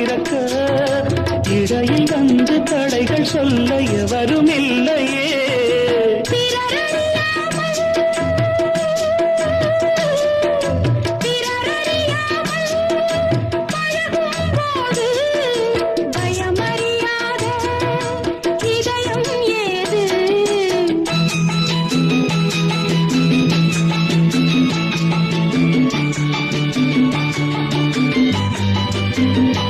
திறக்க இடையில் வந்து தடைகள் சொல்ல எவரும் இல்லையே thank you.